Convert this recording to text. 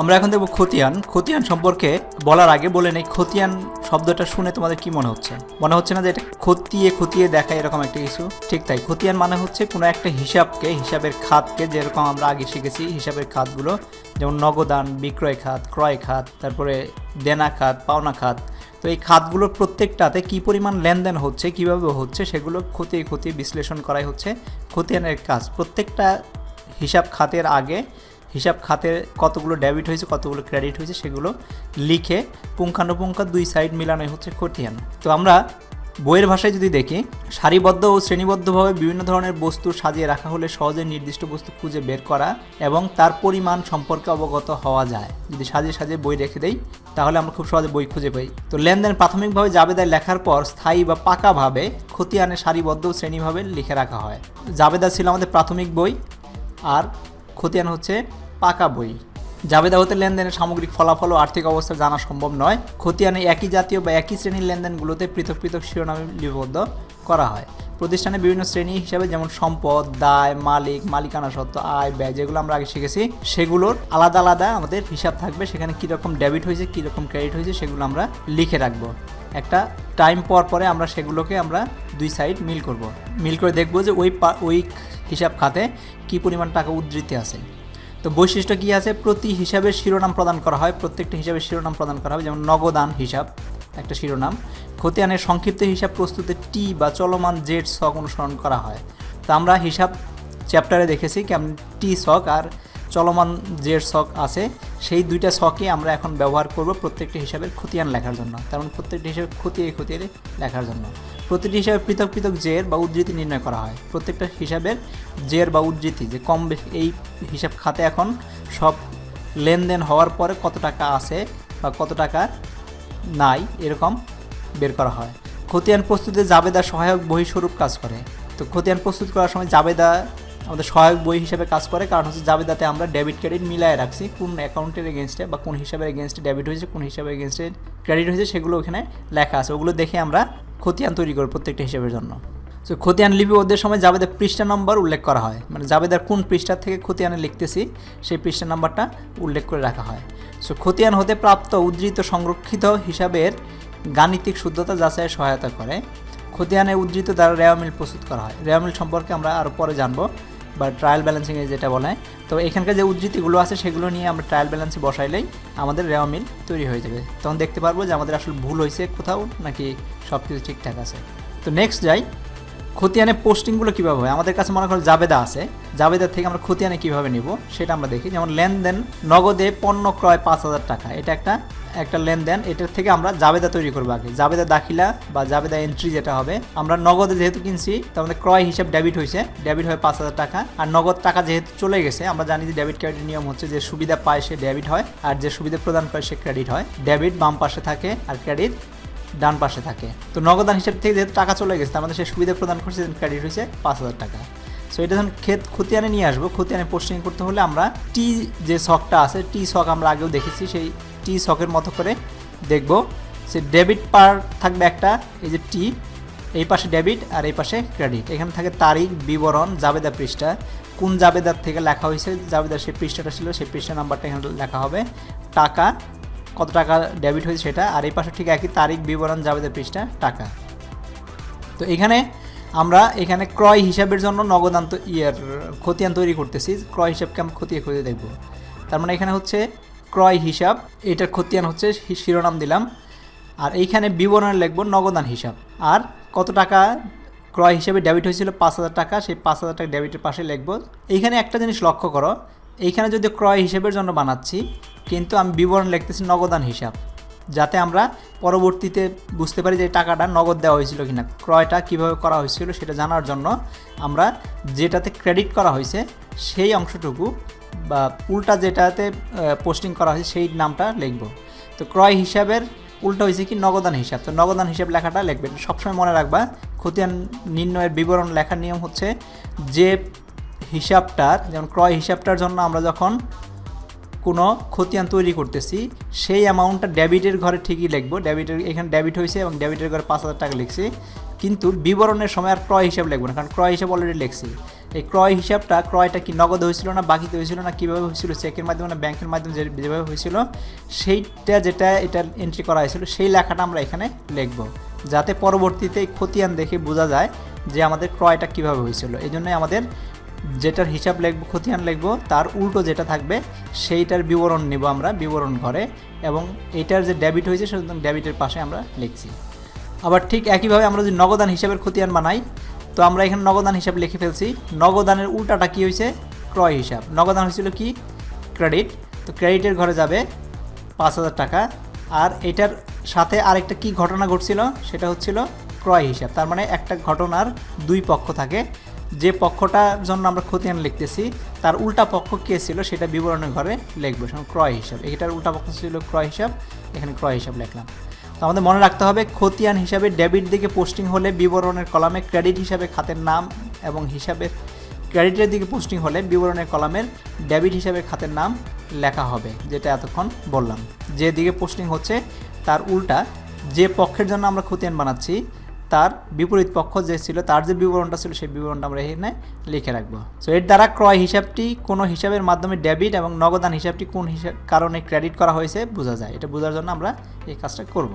আমরা এখন দেখব খতিয়ান। খতিয়ান সম্পর্কে বলার আগে বলে নেই, খতিয়ান শব্দটা শুনে তোমাদের কি মনে হচ্ছে? মনে হচ্ছে না যে এটা খতিয়ে খতিয়ে দেখা এরকম একটা কিছু ঠিক তাই, খতিয়ান মানে হচ্ছে কোনো একটা হিসাবকে, হিসাবের খাতকে যেরকম আমরা আগে শিখেছি, হিসাবের খাতগুলো, যেমন নগদান, বিক্রয় খাত, ক্রয় খাত, তারপরে দেনা খাত, পাওনা খাত। তো এই খাতগুলোর প্রত্যেকটাতে কি পরিমাণ লেনদেন হচ্ছে, কীভাবে হচ্ছে, সেগুলো খতিয়ে খতিয়ে বিশ্লেষণ করাই হচ্ছে খতিয়ানের কাজ। প্রত্যেকটা হিসাব খাতের আগে হিসাব খাতে কতগুলো ডেবিট হয়েছে, কতগুলো ক্রেডিট হয়েছে, সেগুলো লিখে পুঙ্খানুপুঙ্খ দুই সাইড মিলানোই হচ্ছে খতিয়ান। তো আমরা বইয়ের ভাষায় যদি দেখি, সারিবদ্ধ ও শ্রেণীবদ্ধভাবে বিভিন্ন ধরনের বস্তু সাজিয়ে রাখা হলে সহজে নির্দিষ্ট বস্তু খুঁজে বের করা এবং তার পরিমাণ সম্পর্কে অবগত হওয়া যায়। যদি সাজিয়ে সাজিয়ে বই রেখে দেই, তাহলে আমরা খুব সহজে বই খুঁজে পাই। তো লেনদেন প্রাথমিকভাবে জাবেদায় লেখার পর স্থায়ী বা পাকাভাবে খতিয়ানে সারিবদ্ধ শ্রেণীভাবে লিখে রাখা হয়। জাবেদা ছিল আমাদের প্রাথমিক বই, আর খতিয়ান হচ্ছে পাকা বই। জাবেদা হতে লেনদেনের সামগ্রিক ফলাফল ও আর্থিক অবস্থা জানা সম্ভব নয়। খতিয়ানে একই জাতীয় বা একই শ্রেণির লেনদেনগুলোতে পৃথক পৃথক শিরোনামে লিপিবদ্ধ করা হয়। প্রতিষ্ঠানে বিভিন্ন শ্রেণি হিসাবে যেমন সম্পদ, দায়, মালিক, মালিকানা সত্ত্ব, আয়, ব্যয় যেগুলো আমরা আগে শিখেছি, সেগুলোর আলাদা আলাদা আমাদের হিসাব থাকবে। সেখানে কীরকম ডেবিট হয়েছে, কীরকম ক্রেডিট হয়েছে, সেগুলো আমরা লিখে রাখব। একটা টাইম পর পরে আমরা সেগুলোকে আমরা দুই সাইড মিল করব। মিল করে দেখব যে ওই ওই হিসাব খাতে কি পরিমাণ টাকা উদ্ধৃতি আছে। তো বৈশিষ্ট্য কী আছে? প্রতি হিসাবের শিরোনাম প্রদান করা হয়, প্রত্যেকটা হিসাবের শিরোনাম প্রদান করা হবে যেমন নগদান হিসাব, একটা শিরোনাম। খতিয়ানের সংক্ষিপ্ত হিসাব প্রস্তুতে টি বা চলমান জেড ছক অনুসরণ করা হয়। তো আমরা হিসাব চ্যাপ্টারে দেখেছি কেমন টি ছক আর চলমান জেড ছক আছে। সেই দুইটা ছকই আমরা এখন ব্যবহার করব প্রত্যেকটা হিসাবের খতিয়ান লেখার জন্য। তার মানে প্রত্যেকটা হিসাবে খতিয়ে খতিয়ে লেখার জন্য। প্রতিটি হিসাবে পৃথক পৃথক জের বা উদ্ধৃতি নির্ণয় করা হয়। প্রত্যেকটা হিসাবের জের বা উদ্ধৃতি, যে কম এই হিসাব খাতে এখন সব লেনদেন হওয়ার পরে কত টাকা আছে বা কত টাকা নাই এরকম বের করা হয়। খতিয়ান প্রস্তুতে জাবেদা সহায়ক বহিস্বরূপ কাজ করে। তো খতিয়ান প্রস্তুত করার সময় জাবেদা আমাদের সহায়ক বই হিসেবে কাজ করে, কারণ হচ্ছে জাবেদাতে আমরা ডেবিট ক্রেডিট মিলায় রাখছি, কোন অ্যাকাউন্টের এগেনস্টে বা কোন হিসাবের এগেনস্টে ডেবিট হয়েছে, কোন হিসাবের এগেনস্টে ক্রেডিট হয়েছে, সেগুলো ওখানে লেখা আছে। ওগুলো দেখে আমরা খতিয়ান তৈরি করি প্রত্যেকটা হিসাবের জন্য। তো খতিয়ান লিপিবদ্ধের সময় জাবেদার পৃষ্ঠা নম্বর উল্লেখ করা হয়। মানে জাবেদার কোন পৃষ্ঠা থেকে খতিয়ানে লিখতেছি, সেই পৃষ্ঠা নাম্বারটা উল্লেখ করে রাখা হয়। সো খতিয়ান হতে প্রাপ্ত উদ্ধৃত সংরক্ষিত হিসাবের গাণিতিক শুদ্ধতা যাচাইয়ের সহায়তা করে। খতিয়ানে উদ্ধৃত দ্বারা রেওয়ামিল প্রস্তুত করা হয়। রেওয়ামিল সম্পর্কে আমরা আরও পরে জানব। বা ট্রায়াল ব্যালেন্সিংয়ে যেটা বলে, তো এখানকার যে উদ্ধৃতিগুলো আছে সেগুলো নিয়ে আমরা ট্রায়াল ব্যালেন্সে বসাইলেই আমাদের রেওয়ামিল তৈরি হয়ে যাবে। তখন দেখতে পারব যে আমাদের আসলে ভুল হয়েছে কোথাও নাকি সব কিছু ঠিকঠাক আছে। তো নেক্সট যাই খতিয়ানে পোস্টিংগুলো কীভাবে হয়? আমাদের কাছে মনে করো জাবেদা আছে। জাবেদা থেকে আমরা খতিয়ানে কীভাবে নিব সেটা আমরা দেখি। যেমন লেনদেন, নগদে পণ্য ক্রয় পাঁচ হাজার টাকা। এটা একটা একটা লেনদেন। এটার থেকে আমরা জাবেদা তৈরি করব আগে। জাবেদা দাখিলা বা জাবেদা এন্ট্রি যেটা হবে। আমরা নগদে যেহেতু কিনছি, তার মধ্যে ক্রয় হিসাব ডেবিট হয়েছে। ডেবিট হয় পাঁচ হাজার টাকা। আর নগদ টাকা যেহেতু চলে গেছে, আমরা জানি যে ডেবিট ক্রেডিট নিয়ম হচ্ছে যে সুবিধা পায় সে ডেবিট হয়, আর যে সুবিধা প্রদান করে সে ক্রেডিট হয়। ডেবিট বাম পাশে থাকে আর ক্রেডিট ডান পাশে থাকে। তো নগদান হিসেব থেকে যেহেতু টাকা চলে গেছে আমাদের সে সুবিধা প্রদান করছে ক্রেডিট হয়েছে পাঁচ হাজার টাকা। সো এটা যখন ক্ষেত খতিয়ানে নিয়ে আসব খতিয়ানে পোস্টিং করতে হলে আমরা টি যে শখটা আছে টি শখ আমরা আগেও দেখেছি, সেই টি শখের মতো করে দেখব। সে ডেবিট পার থাকবে একটা, এই যে টি এই পাশে ডেবিট আর এই পাশে ক্রেডিট এখানে থাকে তারিখ, বিবরণ, জাবেদা পৃষ্ঠা। কোন জাবেদার থেকে লেখা হয়েছে, জাবেদার সেই পৃষ্ঠাটা ছিল, সেই পৃষ্ঠা নাম্বারটা এখানে লেখা হবে। টাকা কত টাকা ডেবিট হয়েছে সেটা, আর এই পাশে ঠিক একই তারিখ বিবরণ জাবেদা পৃষ্ঠা টাকা। তো এখানে আমরা এখানে ক্রয় হিসাবের জন্য নগদান্ত ইয়ার খতিয়ান তৈরি করতেছি। ক্রয় হিসাবকে আমরা খতিয়ে খতিয়ে দেখব। তার মানে এখানে হচ্ছে ক্রয় হিসাব, এটার খতিয়ান হচ্ছে শিরোনাম দিলাম। আর এইখানে বিবরণ লিখব নগদান হিসাব। আর কত টাকা ক্রয় হিসাবে ডেবিট হয়েছিল? পাঁচ হাজার টাকা। সেই পাঁচ হাজার টাকা ডেবিটের পাশে লিখব। এইখানে একটা জিনিস লক্ষ্য করো এইখানে যদি ক্রয় হিসাবের জন্য বানাচ্ছি, কিন্তু আমি বিবরণ লিখতেছি নগদান হিসাব, যাতে আমরা পরবর্তীতে বুঝতে পারি যে টাকাটা নগদ দেওয়া হয়েছিল কিনা, ক্রয়টা কীভাবে করা হয়েছিল সেটা জানার জন্য আমরা যেটাতে ক্রেডিট করা হয়েছে, সেই অংশটুকু বা উল্টা যেটাতে পোস্টিং করা হয়েছে সেই নামটা লিখব। তো ক্রয় হিসাবের উল্টা হয়েছে কি নগদান হিসাব, তো নগদান হিসাব লেখাটা লিখবেন। সবসময় মনে রাখবা, খতিয়ান নির্ণয়ের বিবরণ লেখার নিয়ম হচ্ছে যে হিসাবটার যেমন ক্রয় হিসাবটার জন্য আমরা যখন কোনো খতিয়ান তৈরি করতেছি, সেই অ্যামাউন্টটা ডেবিটের ঘরে ঠিকই লিখব। ডেবিটের এখানে ডেবিট হয়েছে এবং ডেবিটের ঘরে পাঁচ হাজার টাকা লিখছি। কিন্তু বিবরণের সময় আর ক্রয় হিসাব লিখব না, কারণ ক্রয় হিসাব অলরেডি লিখছি। এই ক্রয় হিসাবটা, ক্রয়টা কি নগদ হয়েছিল না বাকিতে হয়েছিল না কীভাবে হয়েছিল চেকের মাধ্যমে না ব্যাংকের মাধ্যমে যেভাবে হয়েছিল, সেইটা যেটা এটা এন্ট্রি করা হয়েছিল, সেই লেখাটা আমরা এখানে লিখব। যাতে পরবর্তীতে খতিয়ান দেখে বোঝা যায় যে আমাদের ক্রয়টা কীভাবে হয়েছিল। এই জন্যই আমাদের যেটার হিসাব লিখব, খতিয়ান লিখব, তার উল্টো যেটা থাকবে, সেইটার বিবরণ নেব আমরা বিবরণ ঘরে এবং এটার যে ডেবিট হয়েছে সেটা ডেবিটের পাশে আমরা লিখছি। আবার ঠিক একইভাবে আমরা যদি নগদান হিসাবের খতিয়ান বানাই, তো আমরা এখানে নগদান হিসাব লিখে ফেলছি। নগদানের উল্টাটা কি হয়েছে? ক্রয় হিসাব। নগদান হয়েছিল কি? ক্রেডিট। তো ক্রেডিটের ঘরে যাবে পাঁচ হাজার টাকা। আর এটার সাথে আরেকটা কি ঘটনা ঘটছিল? সেটা হচ্ছিল ক্রয় হিসাব। তার মানে একটা ঘটনার দুই পক্ষ থাকে। যে পক্ষটার জন্য আমরা খতিয়ান লিখতেছি, তার উল্টা পক্ষ কে ছিল সেটা বিবরণের ঘরে লিখব। সেরকম ক্রয় হিসাব। এটার উল্টা পক্ষ ছিল ক্রয় হিসাব। এখানে ক্রয় হিসাব লিখলাম। তো আমাদের মনে রাখতে হবে, খতিয়ান হিসাবে ডেবিট দিকে পোস্টিং হলে বিবরণের কলামে ক্রেডিট হিসাবে খাতের নাম এবং হিসাবের ক্রেডিটের দিকে পোস্টিং হলে বিবরণের কলামের ডেবিট হিসাবে খাতের নাম লেখা হবে, যেটা এতক্ষণ বললাম। যে দিকে পোস্টিং হচ্ছে, তার উল্টা যে পক্ষের জন্য আমরা খতিয়ান বানাচ্ছি তার বিপরীত পক্ষ যে ছিল, তার যে বিবরণটা ছিল, সেই বিবরণটা আমরা এখানে লিখে রাখব। সো এর দ্বারা ক্রয় হিসাবটি কোনো হিসাবের মাধ্যমে ডেবিট এবং নগদান হিসাবটি কোন হিসাব কারণে ক্রেডিট করা হয়েছে বোঝা যায়। এটা বোঝার জন্য আমরা এই কাজটা করব।